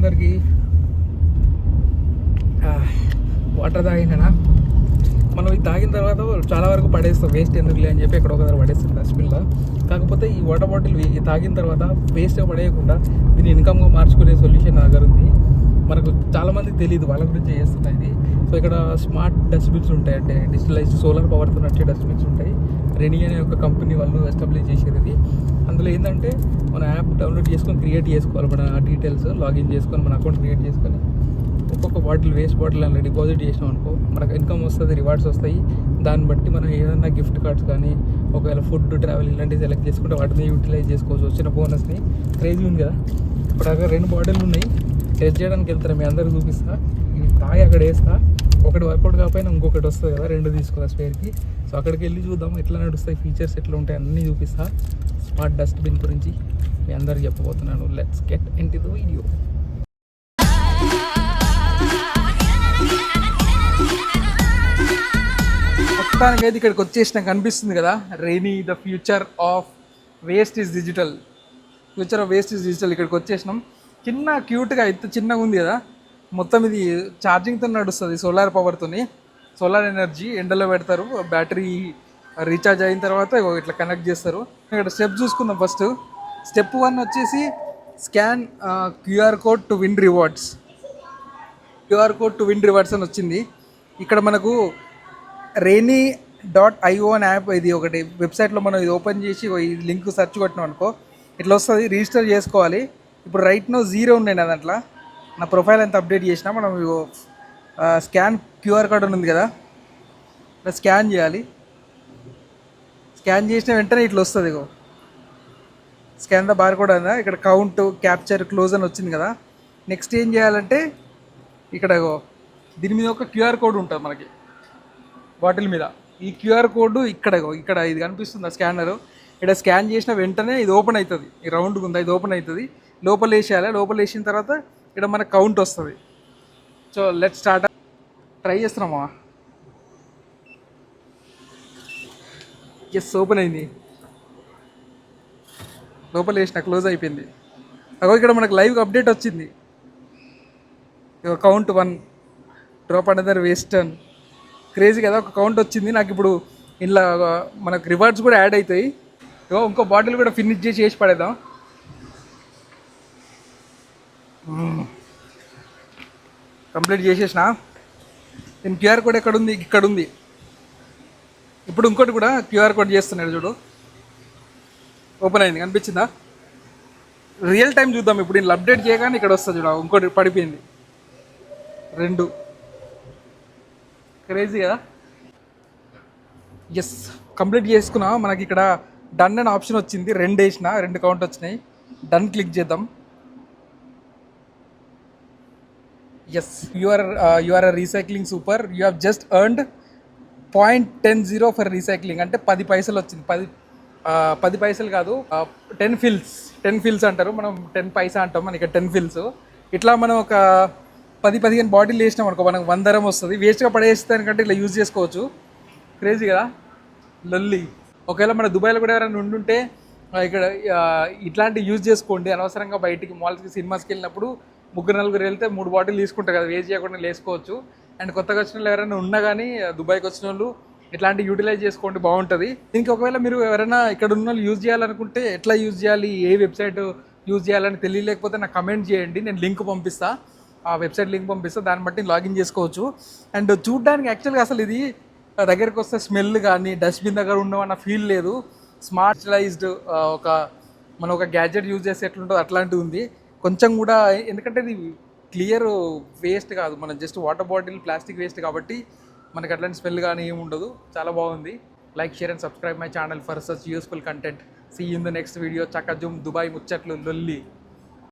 అందరికీ. వాటర్ తాగినా మనం ఇది తాగిన తర్వాత చాలా వరకు పడేస్తాం. వేస్ట్ ఎందుకులే అని చెప్పి ఎక్కడ ఒకదారు పడేస్తుంది పడేస్తాం డస్ట్బిన్లో. కాకపోతే ఈ వాటర్ బాటిల్ తాగిన తర్వాత వేస్ట్ పడేయకుండా దీన్ని ఇన్కమ్గా మార్చుకునే సొల్యూషన్ నా దగ్గర ఉంది. మనకు చాలామందికి తెలియదు వాళ్ళ గురించి చేస్తున్నా ఇది. సో ఇక్కడ స్మార్ట్ డస్ట్బిన్స్ ఉంటాయి అంటే డిజిటలైజ్డ్ సోలార్ పవర్తో నడిచే డస్ట్బిన్స్ ఉంటాయి. రెనీ అనే ఒక కంపెనీ వాళ్ళు ఎస్టాబ్లిష్ చేసేది ఇది. అందులో ఏంటంటే మన యాప్ డౌన్లోడ్ చేసుకొని క్రియేట్ చేసుకోవాలి మన డీటెయిల్స్ లాగిన్ చేసుకొని మన అకౌంట్ క్రియేట్ చేసుకొని. ఒక్కొక్క బాటిల్ వేస్ట్ బాటిల్ అలా డిపాజిట్ చేసినాం అనుకో మనకు ఇన్కమ్ వస్తుంది రివార్డ్స్ వస్తాయి. దాన్ని బట్టి మనం ఏదైనా గిఫ్ట్ కార్డ్స్ కానీ ఒకవేళ ఫుడ్ ట్రావెల్ ఇలాంటివి సెలెక్ట్ చేసుకుంటే వాటిని యూటిలైజ్ చేసుకోవచ్చు. వచ్చిన బోనస్ని క్రేజీ ఉంది కదా? ఇప్పుడు అక్కడ రెండు బాటిల్ ఉన్నాయి. టెస్ట్ చేయడానికి వెళ్తారు? మీ అందరికి చూపిస్తా. తాగి అక్కడ వేస్తా. ఒకటి వర్కౌట్ కాకపోయినా ఇంకొకటి వస్తుంది కదా రెండు తీసుకోవాలి స్పేర్కి సో అక్కడికి వెళ్ళి చూద్దాం ఎట్లా నడుస్తాయి ఫీచర్స్ ఎట్లా ఉంటాయి అన్నీ చూపిస్తా. స్మార్ట్ డస్ట్బిన్ గురించి మీ అందరికి చెప్పబోతున్నాను. Let's get in the video మొత్తానికి అయితే ఇక్కడికి వచ్చేసిన కనిపిస్తుంది కదా Reeni the future of waste is digital future of waste is digital ఇక్కడికి వచ్చేసినాం. చిన్న క్యూట్గా అయితే చిన్నగా ఉంది కదా మొత్తం ఇది ఛార్జింగ్తో నడుస్తుంది సోలార్ పవర్తోని సోలార్ ఎనర్జీ ఎండలో పెడతారు బ్యాటరీ రీఛార్జ్ అయిన తర్వాత ఇట్లా కనెక్ట్ చేస్తారు. ఇక్కడ స్టెప్ చూసుకుందాం ఫస్ట్ స్టెప్ వన్ వచ్చేసి scan QR code to win rewards QR code to win rewards అని వచ్చింది. ఇక్కడ మనకు రెనీ డాట్ ఐఓ అని యాప్ ఇది ఒకటి. వెబ్సైట్లో మనం ఇది ఓపెన్ చేసి ఈ లింక్ సెర్చ్ కొట్టినాం అనుకో ఇట్లా వస్తుంది రిజిస్టర్ చేసుకోవాలి. ఇప్పుడు రైట్ నో జీరో ఉండే నా దాంట్లో. నా ప్రొఫైల్ అంతా అప్డేట్ చేసినా మనం స్కాన్ క్యూఆర్ కోడ్ ఉంది కదా. ఇట్లా స్కాన్ చేయాలి. స్కాన్ చేసిన వెంటనే ఇట్లా వస్తుంది ఇగో. స్కాన్ ద బార్ కోడ్ అన్నా ఇక్కడ కౌంట్ క్యాప్చర్ క్లోజ్ అని వచ్చింది కదా. నెక్స్ట్ ఏం చేయాలంటే ఇక్కడ దీని మీద ఒక క్యూఆర్ కోడ్ ఉంటుంది మనకి. బాటిల్ మీద. ఈ క్యూఆర్ కోడ్ ఇక్కడ ఇక్కడ ఇది కనిపిస్తుంది ఆ స్కానర్ ఇక్కడ స్కాన్ చేసిన వెంటనే ఇది ఓపెన్ అవుతుంది ఈ రౌండ్గా ఉందా? ఇది ఓపెన్ అవుతుంది లోపల వేసేయాలి? లోపల వేసిన తర్వాత ఇక్కడ మన కౌంట్ వస్తుంది. సో లెట్ స్టార్ట్ ట్రై చేస్తున్నామా? ఎస్ ఓపెన్ అయింది. లోపల వేసిన క్లోజ్ అయిపోయింది. అగో ఇక్కడ మనకు లైవ్ అప్డేట్ వచ్చింది. Count one drop another western crazy కదా ఒక కౌంట్ వచ్చింది. నాకు ఇప్పుడు ఇలా మనకు రివార్డ్స్ కూడా యాడ్ అవుతాయి. ఇగో ఇంకో బాటిల్ కూడా ఫినిష్ చేసి వేసి పడేద్దాం. కంప్లీట్ చేసేసిన. నేను క్యూఆర్ కోడ్ ఎక్కడ ఉంది ఇక్కడ ఉంది ఇప్పుడు ఇంకోటి కూడా క్యూఆర్ కోడ్ చేస్తున్నాడు చూడు. ఓపెన్ అయింది కనిపించిందా? రియల్ టైం చూద్దాం ఇప్పుడు నేను అప్డేట్ చేయగానే ఇక్కడ వస్తుంది చూడ. ఇంకోటి పడిపోయింది. రెండు. క్రేజీ కదా ఎస్ కంప్లీట్ చేసుకున్నా మనకి ఇక్కడ డన్ అనే ఆప్షన్ వచ్చింది. రెండు వేసిన రెండు కౌంట్ వచ్చినాయి. డన్ క్లిక్ చేద్దాం. Yes you're you're recycling super you have just earned point ten zero for recycling అంటే పది పైసలు వచ్చింది. పది పది పైసలు కాదు టెన్ ఫిల్స్ టెన్ ఫిల్స్ అంటారు. మనం టెన్ పైసా అంటాం. మనకి టెన్ ఫిల్స్ ఇట్లా మనం ఒక పది పదిహేను బాటిల్ వేసినాం అనుకో మనకు వందరం వస్తుంది. వేస్ట్గా పడేస్తానికంటే ఇట్లా యూజ్ చేసుకోవచ్చు. క్రేజీ కదా? లొల్లి. ఒకవేళ మన దుబాయ్లో కూడా ఎవరైనా ఉండుంటే ఇక్కడ ఇట్లాంటివి ఇట్లాంటి యూజ్ చేసుకోండి. అనవసరంగా బయటికి మాల్స్కి సినిమాస్కి వెళ్ళినప్పుడు ముగ్గురు నలుగురు వెళ్తే మూడు బాటిల్ తీసుకుంటారు కదా వేస్ట్ చేయకుండా వేసుకోవచ్చు అండ్ కొత్తగా వచ్చిన వాళ్ళు ఎవరైనా ఉన్నా కానీ దుబాయ్కి వచ్చిన వాళ్ళు ఇట్లాంటి యూటిలైజ్ చేసుకోండి బాగుంటుంది. దీనికి ఒకవేళ మీరు ఎవరైనా ఇక్కడ ఉన్న వాళ్ళు యూజ్ చేయాలనుకుంటే ఎట్లా యూజ్ చేయాలి ఏ వెబ్సైట్ యూజ్ చేయాలని తెలియలేకపోతే నాకు కమెంట్ చేయండి నేను లింక్ పంపిస్తాను ఆ వెబ్సైట్ లింక్ పంపిస్తా దాన్ని బట్టి లాగిన్ చేసుకోవచ్చు. అండ్ చూడడానికి యాక్చువల్గా అసలు ఇది దగ్గరికి వస్తే స్మెల్ కానీ డస్ట్బిన్ దగ్గర ఉండమన్న ఫీల్ లేదు. స్మార్టలైజ్డ్ ఒక మనం ఒక గ్యాడ్జెట్ యూజ్ చేస్తే ఎట్లుంటుందో అట్లాంటిది ఉంది. కొంచెం కూడా ఎందుకంటే ఇది క్లియర్ వేస్ట్ కాదు. మనం just water bottle plastic waste కాబట్టి మనకి అట్లాంటి స్మెల్ కానీ ఏమి ఉండదు. చాలా బాగుంది. Like share and subscribe my channel for such useful content see in the next video చక్కజుమ్ Dubai ముచ్చట్లు లొల్లి.